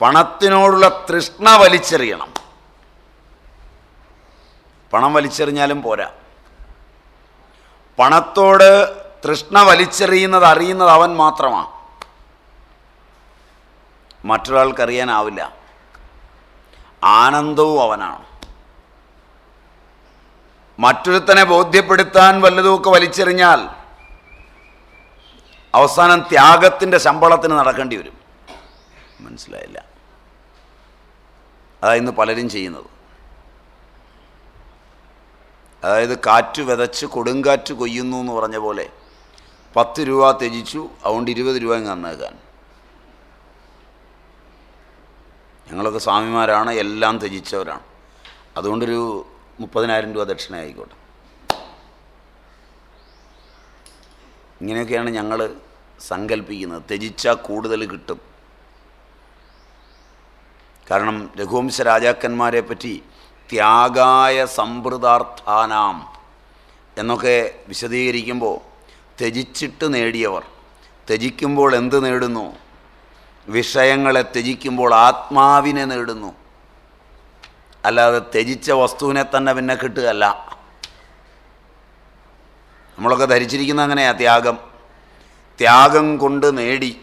പണത്തിനോടുള്ള തൃഷ്ണ വലിച്ചെറിയണം. പണം വലിച്ചെറിഞ്ഞാലും പോരാ. പണത്തോട് തൃഷ്ണ വലിച്ചെറിയുന്നത് അറിയുന്നത് അവൻ മാത്രമാണ് മറ്റൊരാൾക്കറിയാനാവില്ല. ആനന്ദവും അവനാണ്. മറ്റൊരുത്തനെ ബോധ്യപ്പെടുത്താൻ വല്ലതുമൊക്കെ വലിച്ചെറിഞ്ഞാൽ അവസാനം ത്യാഗത്തിന്റെ ശമ്പളത്തിന് നടക്കേണ്ടി വരും. മനസ്സിലായില്ല. അതാ ഇന്ന് പലരും ചെയ്യുന്നത്. അതായത് കാറ്റ് വിതച്ച് കൊടുങ്കാറ്റ് കൊയ്യുന്നു എന്ന് പറഞ്ഞ പോലെ പത്ത് രൂപ ത്യജിച്ചു അതുകൊണ്ട് ഇരുപത് രൂപ തന്നേക്കാൻ. ഞങ്ങളൊക്കെ സ്വാമിമാരാണ് എല്ലാം ത്യജിച്ചവരാണ്. അതുകൊണ്ടൊരു മുപ്പതിനായിരം രൂപ ദക്ഷിണ ആയിക്കോട്ടെ ഇങ്ങനെയൊക്കെയാണ് ഞങ്ങൾ സങ്കല്പിക്കുന്നത് ത്യജിച്ചാൽ കൂടുതൽ കിട്ടും. കാരണം രഘുവംശ രാജാക്കന്മാരെ പറ്റി ത്യാഗായ സമ്പ്രദാർത്ഥാനാം എന്നൊക്കെ വിശദീകരിക്കുമ്പോൾ ത്യജിച്ചിട്ട് നേടിയവർ. ത്യജിക്കുമ്പോൾ എന്ത് നേടുന്നു? വിഷയങ്ങളെ ത്യജിക്കുമ്പോൾ ആത്മാവിനെ നേടുന്നു. അല്ലാതെ ത്യജിച്ച വസ്തുവിനെ തന്നെ പിന്നെ കിട്ടുകയല്ല. നമ്മളൊക്കെ ധരിച്ചിരിക്കുന്ന അങ്ങനെയാണ് ത്യാഗം. ത്യാഗം കൊണ്ട് നേടി.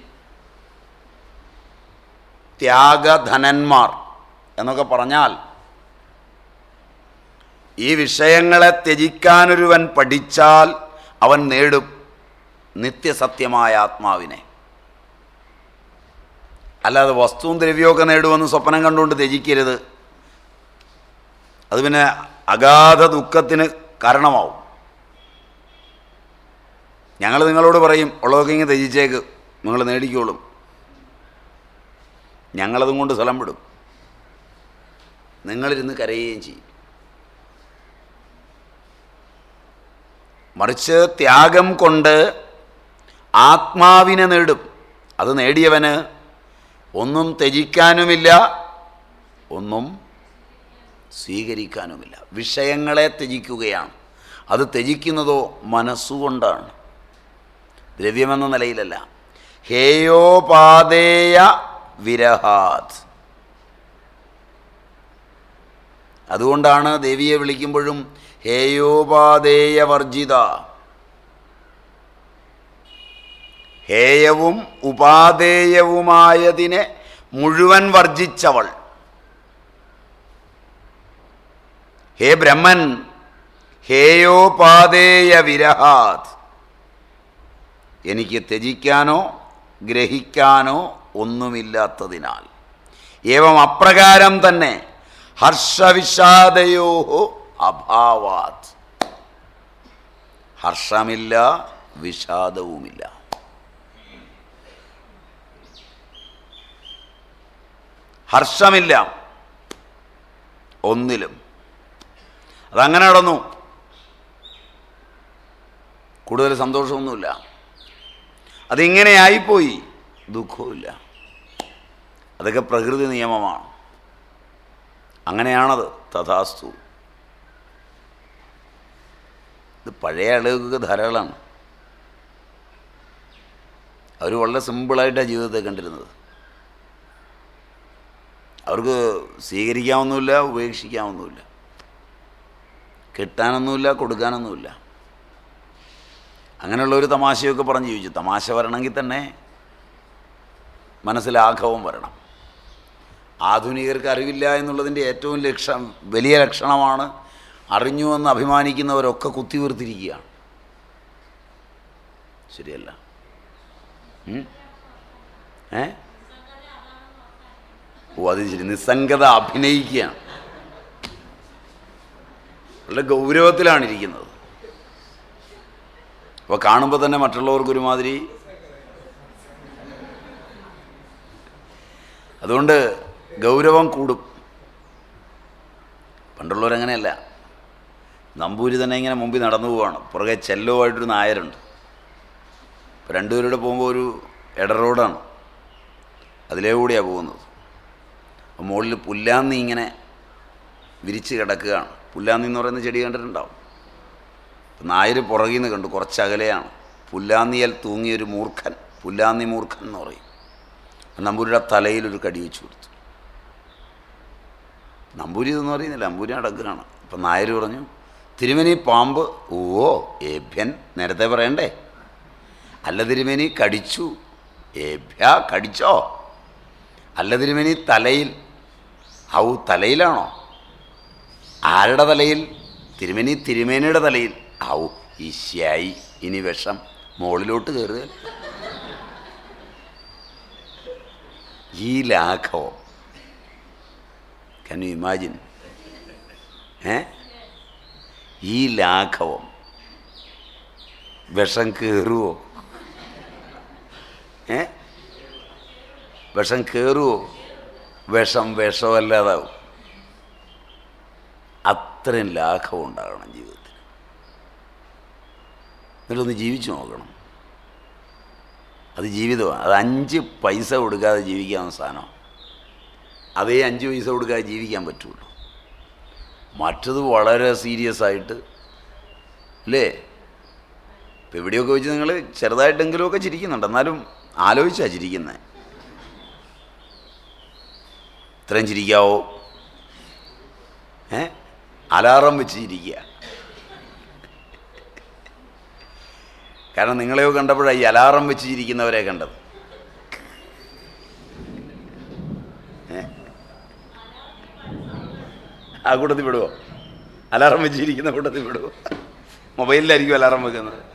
ത്യാഗധനന്മാർ എന്നൊക്കെ പറഞ്ഞാൽ ഈ വിഷയങ്ങളെ ത്യജിക്കാനൊരുവൻ പഠിച്ചാൽ അവൻ നേടും നിത്യസത്യമായ ആത്മാവിനെ. അല്ലാതെ വസ്തുവും ദ്രവ്യമൊക്കെ നേടുമെന്ന് സ്വപ്നം കണ്ടുകൊണ്ട് ത്യജിക്കരുത്. അത് പിന്നെ അഗാധ ദുഃഖത്തിന് കാരണമാവും. ഞങ്ങൾ നിങ്ങളോട് പറയും ഉള്ളതൊക്കെ ഇങ്ങനെ ത്യജിച്ചേക്ക് നിങ്ങൾ നേടിക്കോളും. ഞങ്ങളതും കൊണ്ട് സ്ഥലം വിടും. നിങ്ങളിരുന്ന് കരയുകയും ചെയ്യും. മറിച്ച് ത്യാഗം കൊണ്ട് ആത്മാവിനെ നേടും. അത് നേടിയവന് ഒന്നും ത്യജിക്കാനുമില്ല ഒന്നും സ്വീകരിക്കാനുമില്ല. വിഷയങ്ങളെ ത്യജിക്കുകയാണ്. അത് ത്യജിക്കുന്നതോ മനസ്സുകൊണ്ടാണ്. ദ്രവ്യമെന്ന നിലയിലല്ല. ഹേയോപാദേയ വിരഹാത്. അതുകൊണ്ടാണ് ദേവിയെ വിളിക്കുമ്പോഴും ഹേയോപാധേയവർജിത. ഹേയവും ഉപാധേയവുമായതിനെ മുഴുവൻ വർജിച്ചവൾ. ഹേ ബ്രഹ്മൻ ഹേയോപാദേയ വിരഹാത് എനിക്ക് ത്യജിക്കാനോ ഗ്രഹിക്കാനോ ഒന്നുമില്ലാത്തതിനാൽ. ഏവം അപ്രകാരം തന്നെ ഹർഷവിഷാദയോ അഭാവാത്. ഹർഷമില്ല വിഷാദവുമില്ല. ഹർഷമില്ല ഒന്നിലും. അതങ്ങനെ നടന്നു. കൂടുതൽ സന്തോഷമൊന്നുമില്ല. അതിങ്ങനെ ആയിപ്പോയി. ദുഃഖവുമില്ല. അതൊക്കെ പ്രകൃതി നിയമമാണ്. അങ്ങനെയാണത്. തഥാസ്തു. ഇത് പഴയ ആളുകൾക്ക് ധാരാളമാണ്. അവർ വളരെ സിമ്പിളായിട്ടാണ് ജീവിതത്തെ കണ്ടിരുന്നത്. അവർക്ക് സ്വീകരിക്കാവുന്നുമില്ല ഉപേക്ഷിക്കാവുന്നില്ല. കിട്ടാനൊന്നുമില്ല കൊടുക്കാനൊന്നുമില്ല. അങ്ങനെയുള്ള ഒരു തമാശയൊക്കെ പറഞ്ഞ് ജീവിച്ചു. തമാശ വരണമെങ്കിൽ തന്നെ മനസ്സിലാഘവം വരണം. ആധുനികർക്ക് അറിവില്ല എന്നുള്ളതിന്റെ ഏറ്റവും ലക്ഷണം വലിയ ലക്ഷണമാണ് അറിഞ്ഞു എന്ന് അഭിമാനിക്കുന്നവരൊക്കെ കുത്തിവീർത്തിരിക്കുകയാണ് ശരിയല്ല? ഏ? ഓ അത് ശരി. നിസ്സംഗത അഭിനയിക്കുകയാണ്. വളരെ ഗൗരവത്തിലാണ് ഇരിക്കുന്നത് അപ്പോൾ കാണുമ്പോൾ തന്നെ മറ്റുള്ളവർക്ക് ഒരുമാതിരി. അതുകൊണ്ട് ഗൗരവം കൂടും. പണ്ടുള്ളവരങ്ങനെയല്ല നമ്പൂരി തന്നെ ഇങ്ങനെ മുമ്പിൽ നടന്നു പോവാണ്. പുറകെ ചെല്ലുമായിട്ടൊരു നായരുണ്ട്. ഇപ്പോൾ രണ്ടുപേരുടെ പോകുമ്പോൾ ഒരു എട റോഡാണ്. അതിലേ കൂടിയാണ് പോകുന്നത്. മുകളിൽ പുല്ലാന്നി ഇങ്ങനെ വിരിച്ച് കിടക്കുകയാണ്. പുല്ലാന്നി എന്ന് പറയുന്ന ചെടി കണ്ടിട്ടുണ്ടാവും. നായർ പുറകിൽ നിന്ന് കണ്ടു. കുറച്ച് അകലെയാണ്. പുല്ലാന്നിയൽ തൂങ്ങിയൊരു മൂർഖൻ. പുല്ലാന്നി മൂർഖൻ എന്ന് പറയും. നമ്പൂരിയുടെ തലയിലൊരു കടി വെച്ച് കൊടുത്തു. നമ്പൂരി ഇതൊന്നും അറിയുന്നില്ല. നമ്പൂരി അടക്കനാണ്. അപ്പം നായർ പറഞ്ഞു തിരുമേനി പാമ്പ് ഓ ഏഭ്യൻ. നേരത്തെ പറയണ്ടേ? അല്ല തിരുമേനി കടിച്ചു. ഏഭ്യ കടിച്ചോ? അല്ല തിരുമേനി തലയിൽ. ഔ തലയിലാണോ? ആരുടെ തലയിൽ? തിരുമേനി തിരുമേനിയുടെ തലയിൽ. ഔ ഈശ്യായി. ഇനി വിഷം മുകളിലോട്ട് കയറുക ഈ ലാഘവം. കൻ യു ഇമാജിൻ ഏ ഈ ലാഘവം. വിഷം കയറുമോ ഏ വിഷം കയറുമോ വിഷം വിഷമല്ലാതാവും. അത്രയും ലാഘവം ഉണ്ടാകണം ജീവിതത്തിൽ. എന്നിട്ടൊന്ന് ജീവിച്ചു നോക്കണം. അത് ജീവിതമാണ്. അത് അഞ്ച് പൈസ കൊടുക്കാതെ ജീവിക്കാവുന്ന സാധനം അതേ അഞ്ച് പൈസ കൊടുക്കാതെ ജീവിക്കാൻ പറ്റുള്ളൂ. മറ്റത് വളരെ സീരിയസ് ആയിട്ട് അല്ലേ? ഇപ്പം എവിടെയൊക്കെ വെച്ച് നിങ്ങൾ ചെറുതായിട്ടെങ്കിലുമൊക്കെ ചിരിക്കുന്നുണ്ട്. എന്നാലും ആലോചിച്ചാണ് ചിരിക്കുന്നത് ഇത്രയും ചിരിക്കാവോ? ഏ? അലാറം വെച്ച് ചിരിക്കുക. കാരണം നിങ്ങളെയോ കണ്ടപ്പോഴാണ് ഈ അലാറം വെച്ച് ചിരിക്കുന്നവരെ കണ്ടത്. ആ കൂട്ടത്തിൽ വിടുവോ? അലാറം വെച്ചിരിക്കുന്ന കൂട്ടത്തിൽ വിടുവോ? മൊബൈലിലായിരിക്കും അലാറം വെക്കുന്നത്.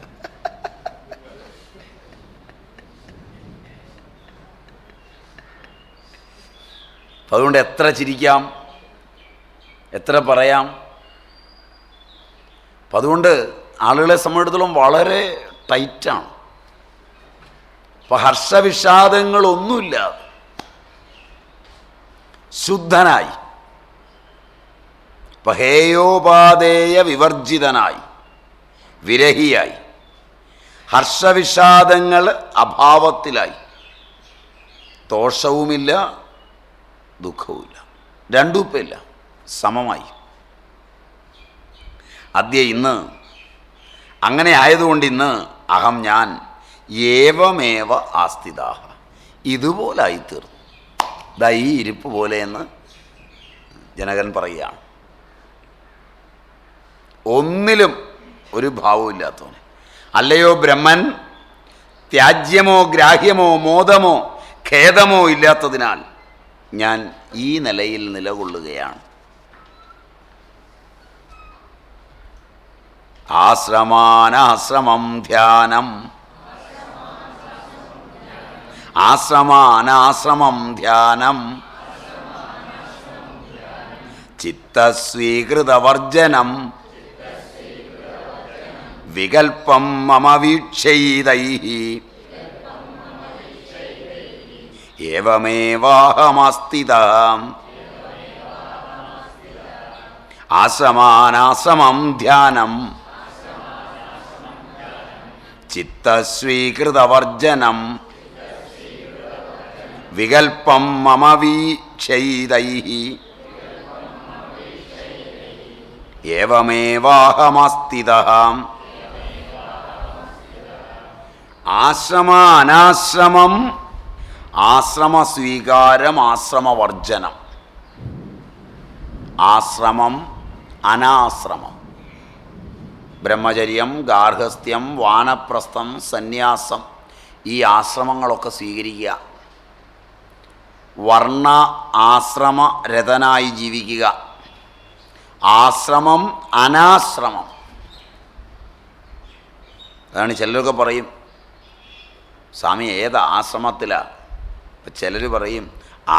അപ്പം അതുകൊണ്ട് എത്ര ചിരിക്കാം? എത്ര പറയാം? അപ്പം അതുകൊണ്ട് ആളുകളെ സംബന്ധിച്ചിടത്തോളം വളരെ ടൈറ്റാണ്. അപ്പം ഹർഷവിഷാദങ്ങളൊന്നുമില്ലാതെ ശുദ്ധനായി. ഇപ്പം ഹേയോപാധേയ വിവർജിതനായി വിരഹിയായി ഹർഷവിഷാദങ്ങൾ അഭാവത്തിലായി. ദോഷവുമില്ല ദുഃഖവുമില്ല. രണ്ടും ഇപ്പം ഇല്ല സമമായി. അദ്യ ഇന്ന് അങ്ങനെ ആയതുകൊണ്ട് ഇന്ന് അഹം ഞാൻ ഏവമേവ ആസ്ഥിതാഹ ഇതുപോലായി തീർന്നു ദാ ഇരിപ്പ് പോലെയെന്ന് ജനകൻ പറയുകയാണ്. ഒന്നിലും ഒരു ഭാവമില്ലാത്തവന് അല്ലയോ ബ്രഹ്മൻ? ത്യാജ്യമോ ഗ്രാഹ്യമോ മോദമോ ഖേദമോ ഇല്ലാത്തതിനാൽ ഞാൻ ഈ നിലയിൽ നിലകൊള്ളുകയാണ്. ആശ്രമാനാശ്രമം ധ്യാനം. ആശ്രമാനാശ്രമം ധ്യാനം. ചിത്തസ്വീകൃതവർജനം. വികൽപ്പം മമ വീക്ഷൈതൈ ഏവമേവാഹമസ്ഥിതാം. ആസമാനാസമം ധ്യാനം. ചിത്തസ്വീകൃതവർജനം. വികൽപ്പം മമ വീക്ഷൈതൈ ഏവമേവാഹമസ്ഥിത. ആശ്രമ അനാശ്രമം ആശ്രമ സ്വീകാരം ആശ്രമവർജനം. ആശ്രമം അനാശ്രമം. ബ്രഹ്മചര്യം ഗാർഹസ്ഥ്യം വാനപ്രസ്ഥം സന്യാസം ഈ ആശ്രമങ്ങളൊക്കെ സ്വീകരിക്കുക. വർണ ആശ്രമ രഥനായി ജീവിക്കുക. ആശ്രമം അനാശ്രമം. അതാണ് ചിലരൊക്കെ പറയും. സ്വാമി ഏത് ആശ്രമത്തിലാണ് ഇപ്പം ചിലർ പറയും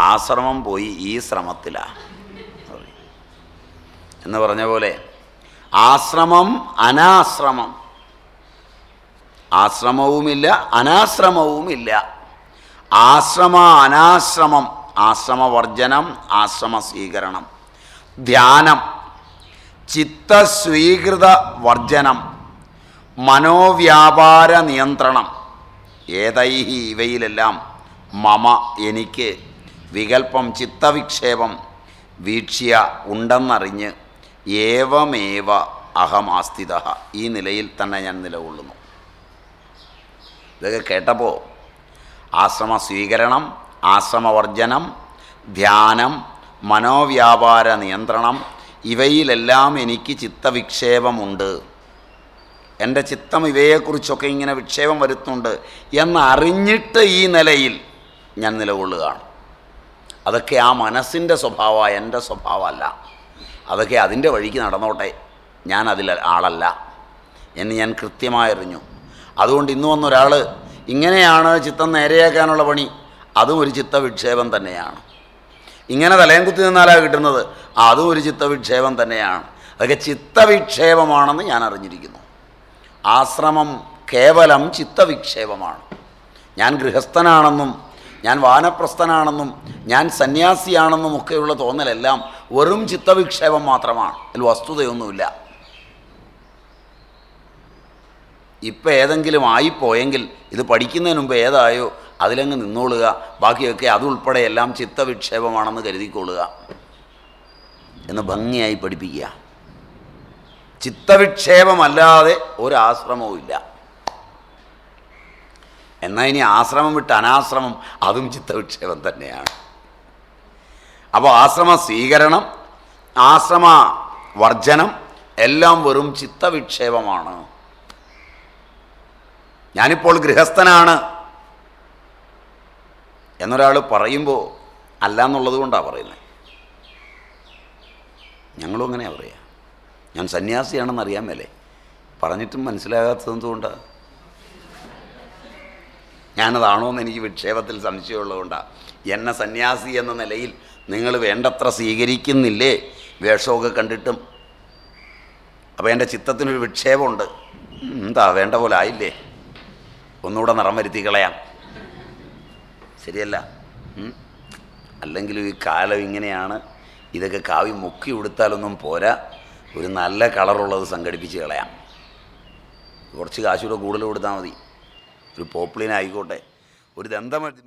ആശ്രമം പോയി ഈ ശ്രമത്തിലാണ് എന്ന് പറഞ്ഞ പോലെ ആശ്രമം അനാശ്രമം. ആശ്രമവുമില്ല അനാശ്രമവുമില്ല. ആശ്രമ അനാശ്രമം ആശ്രമവർജനം ആശ്രമ സ്വീകരണം ധ്യാനം ചിത്തസ്വീകൃത വർജനം മനോവ്യാപാര നിയന്ത്രണം. ഏതൈഹി ഇവയിലെല്ലാം മമ എനിക്ക് വികൽപ്പം ചിത്തവിക്ഷേപം വീക്ഷ്യ ഉണ്ടെന്നറിഞ്ഞ് ഏവമേവ അഹമാസ്ഥിത. ഈ നിലയിൽ തന്നെ ഞാൻ നിലകൊള്ളുന്നു. ഇതൊക്കെ കേട്ടപ്പോൾ ആശ്രമ സ്വീകരണം ആശ്രമവർജനം ധ്യാനം മനോവ്യാപാര നിയന്ത്രണം ഇവയിലെല്ലാം എനിക്ക് ചിത്തവിക്ഷേപമുണ്ട്. എന്റെ ചിത്തം ഇവയെക്കുറിച്ചൊക്കെ ഇങ്ങനെ വിക്ഷേപം വരുത്തുന്നുണ്ട് എന്നറിഞ്ഞിട്ട് ഈ നിലയിൽ ഞാൻ നിലകൊള്ളുകയാണ്. അതൊക്കെ ആ മനസ്സിന്റെ സ്വഭാവമാണ് എന്റെ സ്വഭാവമല്ല. അതൊക്കെ അതിന്റെ വഴിക്ക് നടന്നോട്ടെ. ഞാൻ അതിൽ ആളല്ല എന്ന് ഞാൻ കൃത്യമായി അറിഞ്ഞു. അതുകൊണ്ട് ഇന്ന് വന്നൊരാൾ ഇങ്ങനെയാണ് ചിത്തം നേരെയാക്കാനുള്ള പണി. അതും ഒരു ചിത്തവിക്ഷേപം തന്നെയാണ്. ഇങ്ങനെ തലയും കുത്തി നിന്നാലാണ് കിട്ടുന്നത്. അതും ഒരു ചിത്തവിക്ഷേപം തന്നെയാണ്. അതൊക്കെ ചിത്തവിക്ഷേപമാണെന്ന് ഞാൻ അറിഞ്ഞിരിക്കുന്നു. ആശ്രമം കേവലം ചിത്തവിക്ഷേപമാണ്. ഞാൻ ഗൃഹസ്ഥനാണെന്നും ഞാൻ വാനപ്രസ്ഥനാണെന്നും ഞാൻ സന്യാസിയാണെന്നും ഒക്കെയുള്ള തോന്നലെല്ലാം വെറും ചിത്തവിക്ഷേപം മാത്രമാണ്. അതിൽ വസ്തുതയൊന്നുമില്ല. ഇപ്പം ഏതെങ്കിലും ആയിപ്പോയെങ്കിൽ ഇത് പഠിക്കുന്നതിന് മുമ്പ് ഏതായോ അതിലങ്ങ് നിന്നോളുക. ബാക്കിയൊക്കെ അതുൾപ്പെടെ എല്ലാം ചിത്തവിക്ഷേപമാണെന്ന് കരുതിക്കൊള്ളുക. എന്ന് ഭംഗിയായി പഠിപ്പിക്കുക. ചിത്തവിക്ഷേപമല്ലാതെ ഒരാശ്രമവും ഇല്ല. എന്നാൽ ഇനി ആശ്രമം വിട്ട് അനാശ്രമം അതും ചിത്തവിക്ഷേപം തന്നെയാണ്. അപ്പോൾ ആശ്രമ സ്വീകരണം ആശ്രമ വർജനം എല്ലാം വെറും ചിത്തവിക്ഷേപമാണ്. ഞാനിപ്പോൾ ഗൃഹസ്ഥനാണ് എന്നൊരാൾ പറയുമ്പോൾ അല്ല എന്നുള്ളത് കൊണ്ടാണ് പറയുന്നത് ഞങ്ങളും അങ്ങനെയാണ് പറയുക ഞാൻ സന്യാസിയാണെന്ന് അറിയാൻ മേലേ. പറഞ്ഞിട്ടും മനസ്സിലാകാത്തത് എന്തുകൊണ്ടാണ് ഞാനതാണോ എന്ന് എനിക്ക് വിക്ഷേപത്തിൽ സംശയമുള്ളതുകൊണ്ടാണ് എന്നെ സന്യാസി എന്ന നിലയിൽ നിങ്ങൾ വേണ്ടത്ര സ്വീകരിക്കുന്നില്ലേ? വേഷമൊക്കെ കണ്ടിട്ടും. അപ്പോൾ എന്റെ ചിത്തത്തിനൊരു വിക്ഷേപമുണ്ട്. എന്താ വേണ്ട പോലെ ആയില്ലേ? ഒന്നുകൂടെ നിറം വരുത്തി കളയാം. ശരിയല്ല. അല്ലെങ്കിലും ഈ കാലം ഇങ്ങനെയാണ്. ഇതൊക്കെ കാവി മുക്കി ഉടുത്താലൊന്നും പോരാ. ഒരു നല്ല കളറുള്ളത് സംഘടിപ്പിച്ച് കളയാം. കുറച്ച് കാശൂടെ കൂടുതൽ കൊടുത്താൽ മതി. ഒരു പോപ്പിളിനായിക്കോട്ടെ ഒരു ദന്തമതി